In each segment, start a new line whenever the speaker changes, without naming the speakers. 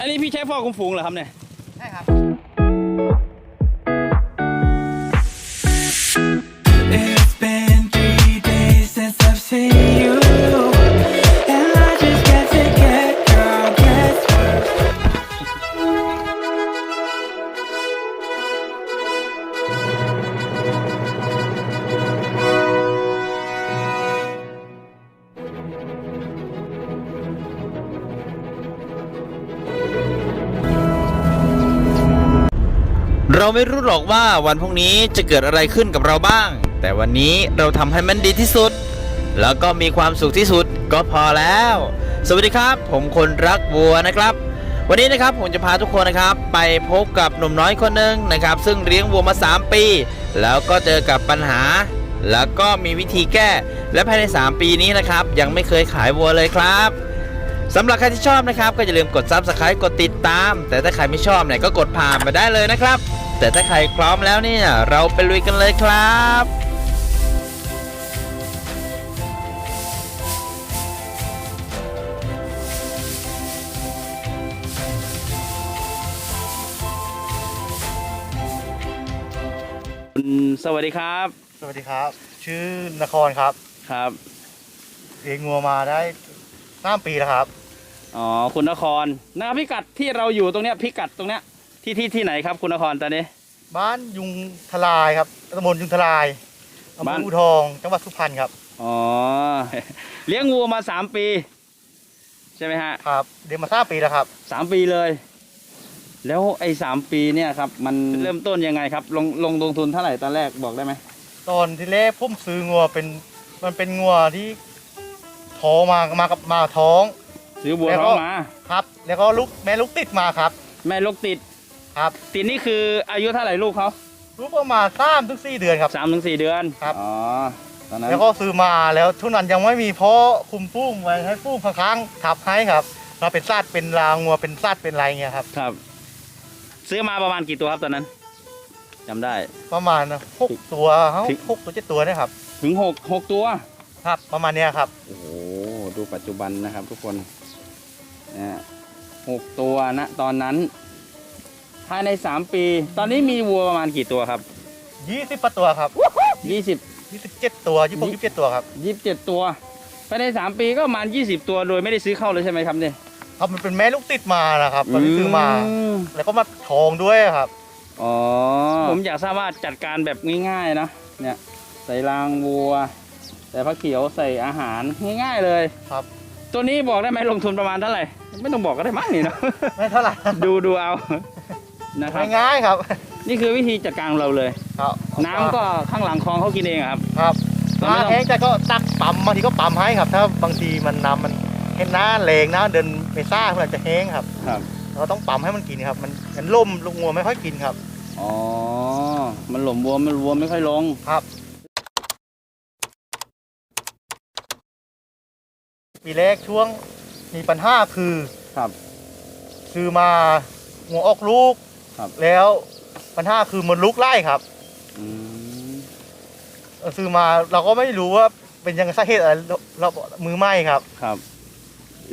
อันนี้พี่ใช้พ่อคุมฝูงเหรอครับเนี่ย
ใช่ครับ
ไม่รู้หรอกว่าวันพรุ่งนี้จะเกิดอะไรขึ้นกับเราบ้าง แต่วันนี้เราทำให้มันดีที่สุด แล้วก็มีความสุขที่สุดก็พอแล้ว สวัสดีครับ ผมคนรักวัวนะครับ วันนี้นะครับผมจะพาทุกคนนะครับ ไปพบกับหนุ่มน้อยคนหนึ่งนะครับ ซึ่งเลี้ยงวัวมา 3 ปี แล้วก็เจอกับปัญหา แล้วก็มีวิธีแก้ และภายใน 3 ปีนี้นะครับ ยังไม่เคยขายวัวเลยครับสำหรับใครที่ชอบนะครับ ก็อย่าลืมกด Subscribe กดติดตาม แต่ถ้าใครไม่ชอบเนี่ยก็กดผ่านไปได้เลยนะครับ แต่ถ้าใครพร้อมแล้วเนี่ย เราไปลุยกันเลยครับ
คุณสวัสดีครับ
สวัสดีครับ ชื่อนครครับ
ครับ
เลี้ยงงัวมาได้สามปีแล้วครับ
อ๋อคุณนครนะครับพิกัดที่เราอยู่ตรงเนี้ยพิกัดตรงเนี้ย ที่ที่ที่ไหนครับคุณนครตอนนี้
บ้านยุงทลายครับตำบลยุงทลายอำเภ
บ้าน
ออูทอง จังหวัดสุพรรณครับ
อ๋อ เลี้ยงวัวมาสามปี ใช่ไหมฮะ
ครับเลี้ยงมาสามปีแล้วครับ
สามปีเลย แล้วไอ้สามปีเนี่ยครับ มันเริ่มต้นยังไงครับ ลงลงลงทุนเท่าไหร่ตอนแรกบอกได้ไหม
ตอนที่แรกผมซื้องัวเป็นมันเป็นงัวที่ท้องมามากับมาท้อง
ซื้อวัว
แล้วก็
ท้องมา
ครับ แล้วก็ลูกแม่ลูกติดมาครับ
แม่ลูกติด
ครับ
ติดนี่คืออายุเท่าไหร่ลูกเขา
ลูกประมาณสามถึงสี่เดือนครับ
สามถึงสี่เดือน
ครับ
อ๋อตอนนั้น
แล้วก็ซื้อมาแล้วทุกนั้นยังไม่มีพ่อคุมปุ้งไว้ให้ปุ้งข้างๆทับให้ครับ เราเป็นสัตว์เป็นรางงัวเป็นสัตว์เป็นอะไรเงี้ยครับ
ครับ ซื้อมาประมาณกี่ตัวครับตอนนั้นจำได้
ประมาณหกตัวเฮ้า
ถึง
หกตัวเจ็ดตัวเนะครับ
ถึงหกหกตัว
ครับ ประมาณเนี้ยครับ
โอ้โหดูปัจจุบันนะครับทุกคนนะฮะหกตัวนะตอนนั้น ภายในสามปี ตอนนี้มีวัวประมาณกี่ตัวครับ
ยี่สิบตัวครับ
ยี่สิบ
ยี่สิบเจ็ดตัวยี่สิบหกยี่สิบเจ็ดตัวครับ
ยี่สิบเจ็ดตัว ภายในสามปีก็ประมาณยี่สิบตัวโดยไม่ได้ซื้อเข้าเลยใช่ไหมครับเนี่ย
ครับมันเป็นแม่ลูกติดมานะครับตอนที่ซื้อมา
ม
แล้วก็มาทองด้วยครับ
อ๋อ ผมอยากทราบว่าจัดการแบบง่ายๆนะ เนี่ย ใส่รางวัว ใส่ผ้าเขียวใส่อาหารง่ายๆเลย
ครับ
ตัวนี้บอกได้ไหมลงทุนประมาณเท่าไหร่ ไม่ต้องบอกก็ได้มั้งนี่เนาะ
ไม่เท่าไหร่
ดูดูเอา นะครับ
ง่ายๆครับ
นี่คือวิธีจัดการของเราเลย
ครับ
น้ำก็ข้างหลังคลองเขากินเองอะครับ
ครับ
เราไม่
น้า
ต้อง
แห้งใจก็ตักปั๊มบางทีก็ปั๊มให้ครับ ถ้าบางทีมันน้ำมันเห็นหน้าแรงนะเดินไปซ่าเพื่อจะแห้งครับ
ครับ
เราต้องปั๊มให้มันกินครับ มันมันล่มลูกงัวไม่ค่อยกินครับ
อ๋อ มันหล่มวัวมันวัวไม่ค่อยลง
ครับปีแรกช่วงมีปัญหาคือ
ครับ
คือมาหัวออกลูก
ครับ
แล้วปัญหาคือมันลุกไล่ครับ
อืม
เออซื้อมาเราก็ไม่รู้ว่าเป็นยังไงสาเหตุอะไรเราเรามือไหม้ครับ
ครับ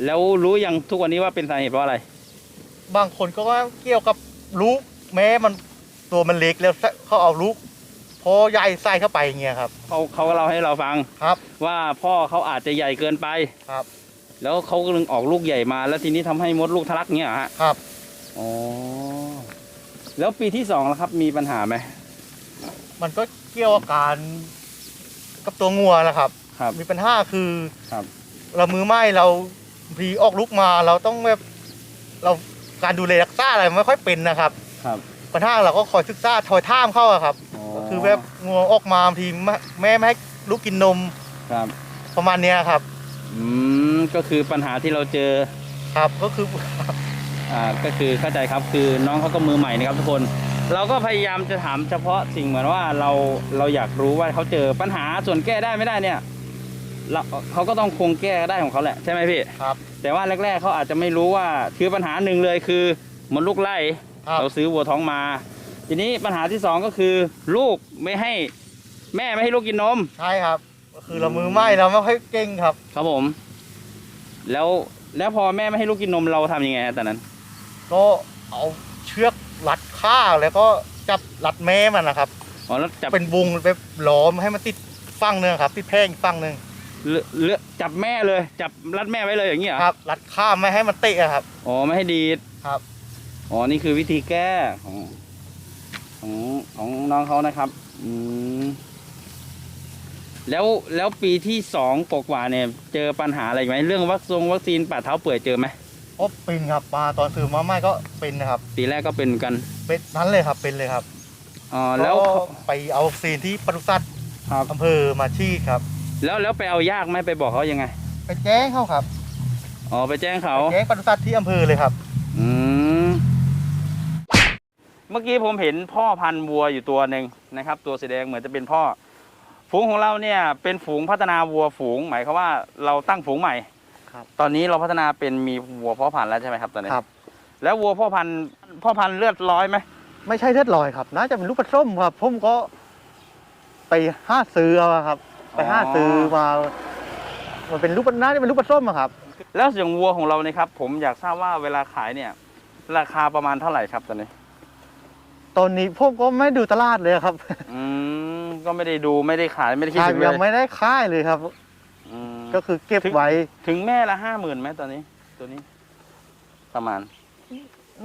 แล้วรู้ยังทุกวันนี้ว่าเป็นสาเหตุเพราะอะไร
บางคนก็ว่าเกี่ยวกับลูกแม้มันตัวมันเล็กแล้วเขาเอาลูกพอใหญ่ใส่เข้าไปอย่างเงี้ยครับ
เขาเขาก็เล่าให้เราฟัง
ครับ
ว่าพ่อเขาอาจจะใหญ่เกินไป
ครับ
แล้วเขาก็เลยออกลูกใหญ่มา แล้วทีนี้ทำให้มดลูกทะลักเงี้ยเหรอฮะ
ครับ
อ๋อ แล้วปีที่สองแล้วครับมีปัญหาไหม
มันก็เกี่ยวกับการกับตัวงัวแหละครับ
ครับ
มีปัญหาคือ
ครับ
เรามือไหม้เราพรีออกลูกมาเราต้องแบบเราการดูแลรักษาอะไรไม่ค่อยเป็นนะครับ
ครับ
ปัญหาเราก็คอยศึกษาทอยท่ามเข้าอะครับ ก็คือแบบงัวออกมาบางทีแม่แม่ไม่ให้ลูกกินนม
ครับ
ประมาณเนี้ยครับ
อืมก็คือปัญหาที่เราเจอ
ครับก็คือ
อ่าก็คือเข้าใจครับคือน้องเขาก็มือใหม่นะครับทุกคน เราก็พยายามจะถามเฉพาะสิ่งเหมือนว่าเราเราอยากรู้ว่าเขาเจอปัญหาส่วนแก้ได้ไม่ได้เนี่ยเราเขาก็ต้องคงแก้ได้ของเขาแหละใช่ไหมพี่
ครับ
แต่ว่าแรก ๆเขาอาจจะไม่รู้ว่าคือปัญหาหนึ่งเลยคือมดลูกไล่
ครับ
เราซื้อวัวท้องมา ทีนี้ปัญหาที่สองก็คือ ลูกไม่ให้แม่ไม่ให้ลูกกินนม
ใช่ครับ ก็คือเรามือไหม้เราไม่ค่อยเก่งครับ
ครับผม แล้วแล้วพอแม่ไม่ให้ลูกกินนมเราทำยังไงฮะตอนนั้น
ก็เอาเชือกรัดข้าแล้วก็จับรัดแม่มันนะครับ
อ๋อแล้วจับ
เป็นวงไปล้อมให้มันติดฝั่งหนึงครับติดแพร่งฝั่งหนึ่ง
เลือเลือจับแม่เลย จับรัดแม่ไว้เลยอย่างนี้เหรอ
ครับรัดข้ามไม่ให้มันเตะอะครับ
อ๋อไม่ให้ดีด
ครับ
อ๋อนี่คือวิธีแก้ของของของน้องเขานะครับอืมแล้วแล้วปีที่สองกว่าๆเนี่ย เจอปัญหาอะไรไหมเรื่องวัคซงวัคซีนป่าเท้าเปื่อยเจอไหม
โอ้เป็นครับมาตอนซื้อมาใหม่ก็เป็นนะครับ
ปีแรกก็เป็นกัน
เป็นนั้นเลยครับเป็นเลยครับ
อ๋อแล้ว
ก็ไปเอาวัคซีนที่ปศุสัตว์
ครับ
อำเภอมาชีดครับ
แล้วแล้วไปเอายากไหมไปบอกเขายังไง
ไปแจ้งเขาครับ
อ๋อไปแจ้งเขา
ไปแจ้งปศุสัตว์ที่อำเภอเลยครับ
อืมเมื่อกี้ผมเห็นพ่อพันธุ์วัวอยู่ตัวหนึ่งนะครับ ตัวสีแดงเหมือนจะเป็นพ่อ ฝูงของเราเนี่ยเป็นฝูงพัฒนาวัวฝูง หมายความว่าเราตั้งฝูงใหม่
ครับ
ตอนนี้เราพัฒนาเป็นมีวัวพ่อพันธุ์แล้วใช่ไหมครับตอนนี้
ครับ
แล้ววัวพ่อพันธุ์พ่อพันธุ์เลือดร้อยไหม
ไม่ใช่เลือดลอยครับ น่าจะเป็นลูกปลาส้มครับ ผมก็ ไปห้าซื้อเอาอะครับ ไปห้าซื้อมา มันเป็นลูกปลาน่าจะเป็นลูกปลาส้มอะครับ
แล้วอย่างวัวของเราเนี่ยครับ ผมอยากทราบว่าเวลาขายเนี่ย ราคาประมาณเท่าไหร่ครับตอนนี้
ตอนนี้ผมก็ไม่ดูตลาดเลยครับ
อืมก็ไม่ได้ดูไม่ได้ขายไม่ได้คิด
ใช่
ถึงเล
ยัง
ย
ไม่ได้ค่ายเลยครับ
อืม
ก็คือเก็บ
ถึง
ไว้
ถึงแม่ละห้าหมื่นไหมตอนนี้ ตัวนี้ ประมาณ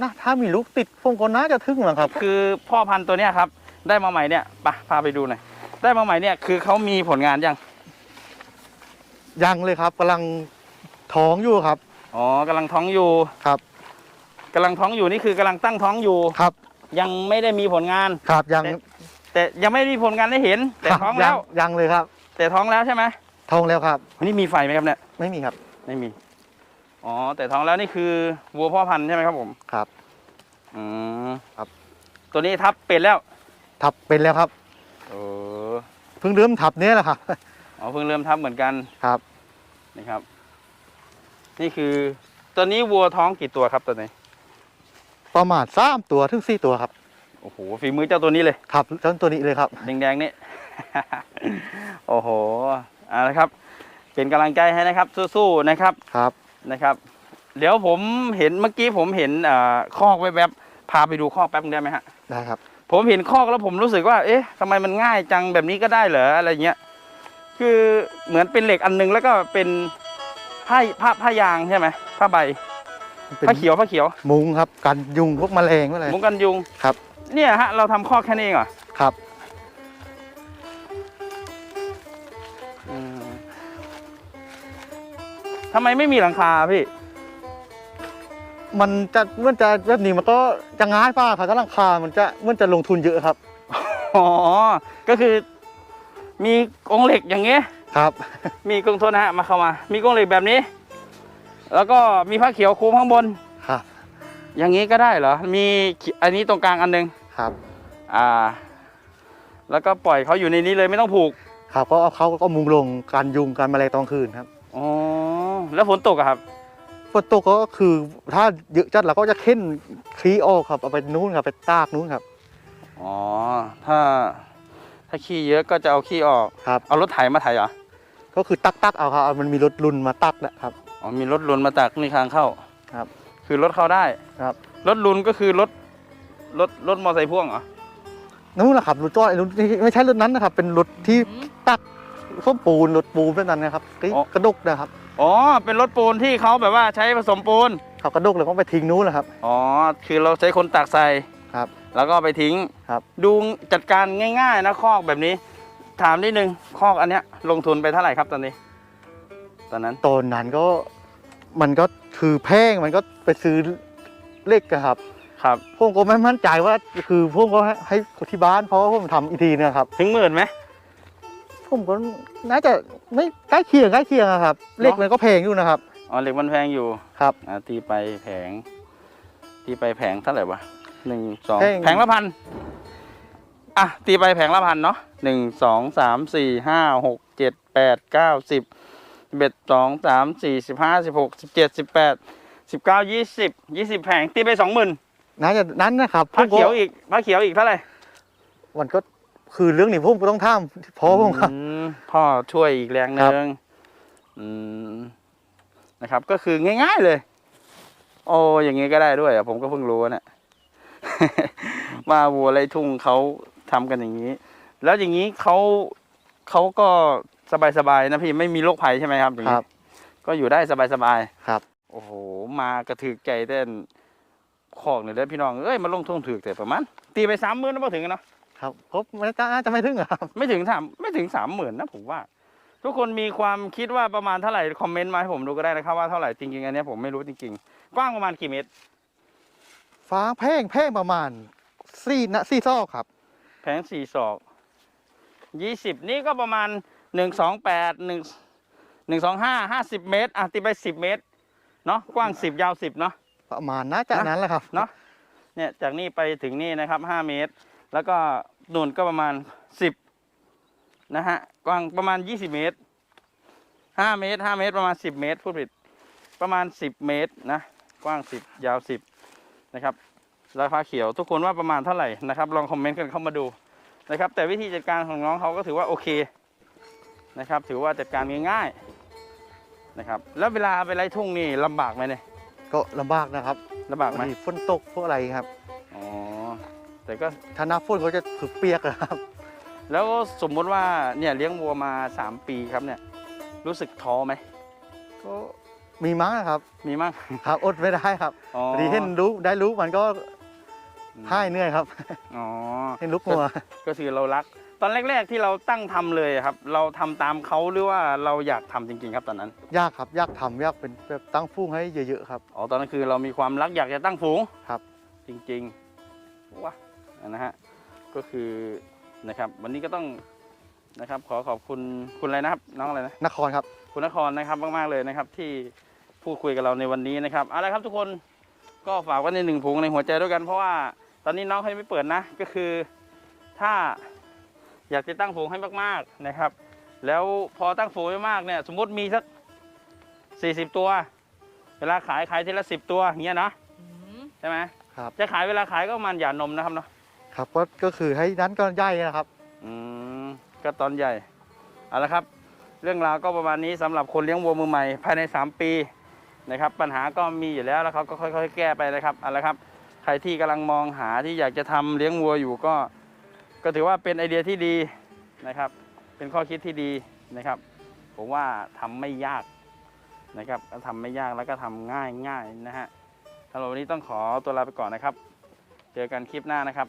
นะถ้ามีลูกติดผมก็น่าจะทึ่งหรอกครับ
คือพ่อพันธุ์ตัวเนี้ยครับ ได้มาใหม่เนี่ยไปะพาไปดูหน่อยได้มาใหม่เนี่ยคือเขามีผลงานยัง
ยังเลยครับกำลังท้องอยู่ครับ
อ๋อกำลังท้องอยู่
ครับ
กำลังท้องอยู่นี่คือกำลังตั้งท้องอยู่
ครับ
ยังไม่ได้มีผลงาน
ครับยัง
แต่แต่ยังไม่มีผลงานให้เห็น แต่
ครับ
ท้องแล้ว
ยังยังเลยครับ
แต่ท้องแล้วใช่ไหม
ท้องแล้วครับ
วันนี้มีไฟไหมครับเนี่ย
ไม่มีครับ
ไม่มี อ๋อ แต่ท้องแล้วนี่คือวัวพ่อพันธุ์ใช่ไหมครับผม
ครับ
อืม
ครับ
ตัวนี้ทับเป็นแล้ว
ทับเป็นแล้วครับ
เออ
เพิ่งเริ่มทับเนี้ยแหละครับ
อ๋อเพิ่งเริ่มทับเหมือนกัน
ครับ
นะครับ นี่คือตัวนี้วัวท้องกี่ตัวครับตัวนี้
ประมาณสามตัวถึงสี่ตัวครับ
โอ้โห ฝีมือเจ้าตัวนี้เลย
ครับต้นตัวนี้เลยครับ
แดงๆนี่ โอ้โหเอาละครับ เป็นกำลังใจให้นะครับ สู้ๆนะครับ
ครับ
นะครับ เดี๋ยวผมเห็นเมื่อกี้ผมเห็นอ่าคอกแวบๆพาไปดูคอกแป๊บนึงได้ไหมฮะ
ได้ครับ
ผมเห็นคอกแล้วผมรู้สึกว่า เอ๊ะทำไมมันง่ายจังแบบนี้ก็ได้เหรออะไรเงี้ยคือเหมือนเป็นเหล็กอันหนึงแล้วก็เป็นผ้าผ้าผ้ายางใช่ไหมผ้าใบ
เป็น
ผ้าเขียวผ้าเขียว
มุงครับกันยุงพวกแมลงพวกอะไร
มุงกันยุง
ครับ
เนี่ยฮะเราทำคอกแค่นี้เองเหรอ
ครับ
ทำไมไม่มีหลังคาพี่
มันจะมันจะแบบนี้มันก็จะง่ายป้าครับถ้าราคา มันจะมันจะลงทุนเยอะครับ
อ๋อ ก็คือ มีกรงเหล็กอย่างเงี้ย
ครับ
มีกรงโทษนะฮะมาเข้ามา มีกรงเหล็กแบบนี้ แล้วก็มีผ้าเขียวคลุมข้างบน
ครับ
อย่างนี้ก็ได้เหรอ มีขีอันนี้ตรงกลางอันหนึง
ครับ
อ่า แล้วก็ปล่อยเขาอยู่ในนี้เลยไม่ต้องผูก
ครับก็เอาเขาก็มุงลงกันยุงกันแมลงตอนคืนครับ
อ๋อ แล้วฝนตกอะครับ
ฝนตกก็คือถ้าเยอะจัดเราก็จะเค้นขี้ออกครับเอาไปนู้นครับไปตากนู้นครับ
อ๋อ ถ้าถ้าขี้เยอะก็จะเอาขี้ออก
ครับ
เอารถไถมาไถเหรอ
ก็คือตักตักๆเอาครับเอามันมีรถลุนมาตักนะครับ
อ๋อมีรถลุนมาตักนี่ทางเข้า
ครับ
คือรถเข้าได้
ครับ
รถลุนก็คือรถรถรถมอไซค์พ่วงเหรอ
นู้นแหละครับรถจ้อยรถไม่ใช่รถนั้นนะครับ เป็นรถที่ตักส้มปูนรถปูนแบบนั้นนะครับที่
อ๋อ
กระดกนะครับ
อ๋อ เป็นรถปูนที่เขาแบบว่าใช้ผสมปูน
เขากระดกเลยก็ไปทิ้งนู้นนะครับ
อ๋อ คือเราใช้คนตักใส่
ครับ
แล้วก็ไปทิ้ง
ครับ
ดูจัดการง่ายๆนะคอกแบบนี้ ถามนิดนึงคอกอันเนี้ยลงทุนไปเท่าไหร่ครับตอนนี้ ตอนนั้น
ตอนนั้นก็มันก็คือแพงมันก็ไปซื้อเหล็กอะครับ
ครับ
ผมก็ไม่มั่นใจว่าคือผมก็ให้ให้ที่บ้านเพราะว่าผมทำอีกทีเนะครับ
ถึงหมื่นไหม
ผมก็น่าจะไม่ใกล้เคียงใกล้เคียงอะครับเหล็กมันก็แพงอยู่นะครับ
อ๋อเหล็กมันแพงอยู่
ครับ
อ่าตีไปแผง ตีไปแผงเท่าไหร่วะหนึ่งสอง
แผง
แผงละพันอะตีไปแผงละพันเนาะหนึ่งสองสามสี่ห้าหกเจ็ดแปดเก้าสิบสิบเอ็ดสองสามสี่สิบห้าสิบหกสิบเจ็ดสิบแปดสิบเก้ายี่สิบยี่สิบแผงตีไปสองหมื่น
น่าจะนั้นนะครับผ
ผ้าม
ก็
เขียวอีกผ้าเขียวอีกเท่าไหร่
มันก็ คือเรื่องนี้ผมก็ต้องทำเพราะผมครับ
อืมพ่อช่วยอีกแรงห
ครั
นึ่
บ
งอืมนะครับ ก็คือง่าย ๆเลย โอ้อย่างงี้ก็ได้ด้วยอะผมก็เพิ่งรู้เนี่ยว่าวัวไรทุ่งเขาทำกันอย่างนี้ แล้วอย่างนี้เขาเขาก็สบายๆนะพี่ไม่มีโรคภัยใช่ไหมครับอย่าง
ค
นี้
รับ
ก็อยู่ได้สบายๆ
ครับ
โอ้โหมากระถือใจเต้นคอกเนี่ยเด้อพี่น้องเอ้ยมาลงทุนถือแต่ประมาณตีไปสามหมื่นนะพอถึงกันเนาะ
ครับครบไม่น่าจะไม่ถึงอะครับ
ไม่ถึงสามไม่ถึงสามหมื่นนะผมว่า ทุกคนมีความคิดว่าประมาณเท่าไหร่คอมเมนต์มาให้ผมดูก็ได้นะครับว่าเท่าไหร่จริงๆอันเนี้ยผมไม่รู้จริงๆ กว้างประมาณกี่เมตร
ฟ้าแพ่งแพ่งประมาณสี่นะสี่ซอกครับ
แผงสี่ศอกยี่สิบนี่ก็ประมาณหนึ่งสองแปดหนึ่งหนึ่งสองห้าห้าสิบเมตรอะตีไปสิบเมตรเนาะกว้างสิบยาวสิบเนาะ
ประมาณน่าจะ
นะ
นั้นแหละครับ
เนาะเนี่ยจากนี่ไปถึงนี่นะครับห้าเมตร แล้วก็ นูนก็ประมาณสิบนะฮะกว้างประมาณยี่สิบเมตรห้าเมตรห้าเมตรประมาณสิบเมตรพูดผิดประมาณสิบเมตรนะกว้างสิบยาวสิบนะครับราคาเขียวทุกคนว่าประมาณเท่าไหร่นะครับ ลองคอมเมนต์กันเข้ามาดูนะครับ แต่วิธีจัดการของน้องเขาก็ถือว่าโอเคนะครับ ถือว่าจัดการง่ายๆนะครับ แล้วเวลาไปไล่ทุ่งนี่ลำบากไหมเนี่ย
ก็ลำบากนะครับ
ลำบากไหม
บางทีฝนตกพวกอะไรครับ
อ๋อ แต่ก็
ถ้าหน้าฝนเขาจะถึกเปียกอะครับ
แล้วสมมติว่าเนี่ยเลี้ยงวัวมา 3 ปีครับเนี่ยรู้สึกท้อไหม
ก็มีมั้งครับ
มีมั้ง
ครับอดไม่ได้ครับ
อ๋อ
พอดีเห็นรู้ได้รู้มันก็ให้เหนื่อยครับ
อ๋อ
เห็นลูกงัว
ก็คือเรารัก ตอนแรก ๆที่เราตั้งทำเลยครับ เราทำตามเขาหรือว่าเราอยากทำจริง ๆ ครับตอนนั้น
ยากครับ ยากทำยากเป็นแบบตั้งฟูงให้เยอะๆครับ
อ๋อตอนนั้นคือเรามีความรักอยากจะตั้งฝูง
ครับ
จริงๆว้า นะฮะก็คือนะครับ วันนี้ก็ต้องนะครับ ขอขอบคุณคุณอะไรนะครับ น้องอะไรนะ
นครครับ
คุณนครนะครับมากๆเลยนะครับ ที่พูดคุยกับเราในวันนี้นะครับเอาละครับทุกคนก็ฝากไว้ในหนึ่งผงในหัวใจด้วยกันเพราะว่าตอนนี้น้องเขายังไม่เปิดนะ ก็คือถ้าอยากจะตั้งฝูงให้มากๆนะครับ แล้วพอตั้งฝูงไว้มากเนี่ย สมมติมีสักสี่สิบตัว เวลาขายขายทีละสิบตัวอย่างเงี้ยเนาะใช่ไหม
ครับ
จะขายเวลาขายก็ประมาณหย่านมนะครับเนาะ
ครับก็ก็คือให้นั้นก็ย่ายนะครับ
อืมก็ตอนใหญ่เอาละครับ เรื่องราวก็ประมาณนี้สำหรับคนเลี้ยงวัวมือใหม่ ภายใน 3 ปีนะครับ ปัญหาก็มีอยู่แล้วแล้วเขาก็ค่อยๆ แก้ไปนะครับเอาละครับ ใครที่กำลังมองหาที่อยากจะทำเลี้ยงวัวอยู่ก็ ก็ถือว่าเป็นไอเดียที่ดีนะครับ เป็นข้อคิดที่ดีนะครับ ผมว่าทำไม่ยากนะครับทำไม่ยากแล้วก็ทำง่ายง่ายนะฮะสำหรับวันนี้ต้องขอตัวลาไปก่อนนะครับ เจอกันคลิปหน้านะครับ